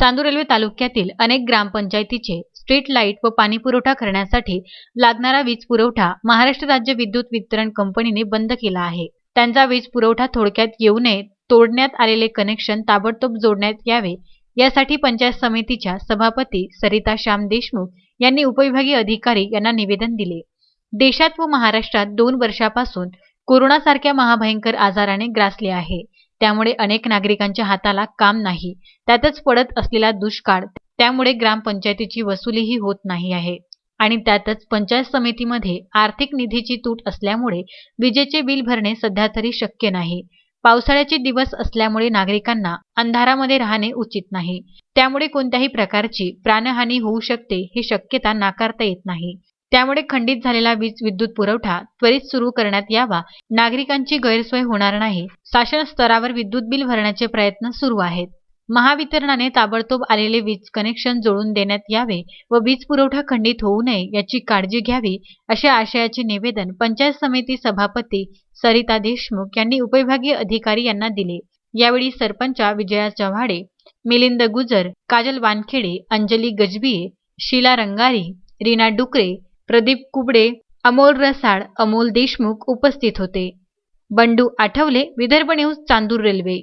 Chandur railway तालुक्यातील अनेक ग्रामपंचायतीचे स्ट्रीट लाइट व पाणी पुरवठा करण्यासाठी लागणारा वीज पुरवठा महाराष्ट्र राज्य विद्युत वितरण कंपनीने बंद केला आहे. त्यांचा वीज पुरवठा थोडक्यात येऊ नये तोडण्यात आलेले कनेक्शन ताबडतोब जोडण्यात यावे यासाठी पंचायत समितीच्या सभापती सरिता श्याम देशमुख यांनी उपविभागीय अधिकारी यांना निवेदन दिले. देशात व महाराष्ट्रात दोन वर्षापासून कोरोनासारख्या महाभयंकर आजाराने ग्रासले आहे. त्यामुळे अनेक नागरिकांच्या हाताला काम नाही. त्यातच पडत असलेला दुष्काळ त्यामुळे ग्रामपंचायतीची वसुलीही होत नाही आहे. आणि त्यातच पंचायत समितीमध्ये आर्थिक निधीची तूट असल्यामुळे विजेचे बिल भरणे सध्या तरी शक्य नाही. पावसाळ्याचे दिवस असल्यामुळे नागरिकांना अंधारामध्ये राहणे उचित नाही. त्यामुळे कोणत्याही प्रकारची प्राणहानी होऊ शकते ही शक्यता नाकारता येत नाही. त्यामुळे खंडित झालेला वीज विद्युत पुरवठा त्वरित सुरू करण्यात यावा. नागरिकांची गैरसोय होणार नाही. शासन स्तरावर विद्युत बिल भरण्याचे प्रयत्न सुरू आहेत. महावितरणाने ताबडतोब आलेले वीज कनेक्शन जोडून देण्यात यावे व वीज पुरवठा खंडित होऊ नये याची काळजी घ्यावी अशा आशयाचे निवेदन पंचायत समिती सभापती सरिता देशमुख यांनी उपविभागीय अधिकारी यांना दिले. यावेळी सरपंचा विजया चव्हाडे मिलिंद गुजर काजल वानखेडे अंजली गजबिये शीला रंगारी रीना डुकरे प्रदीप कुबडे अमोल रसाळ अमोल देशमुख उपस्थित होते. Bandu Athawale Vidarbha news Chandur railway.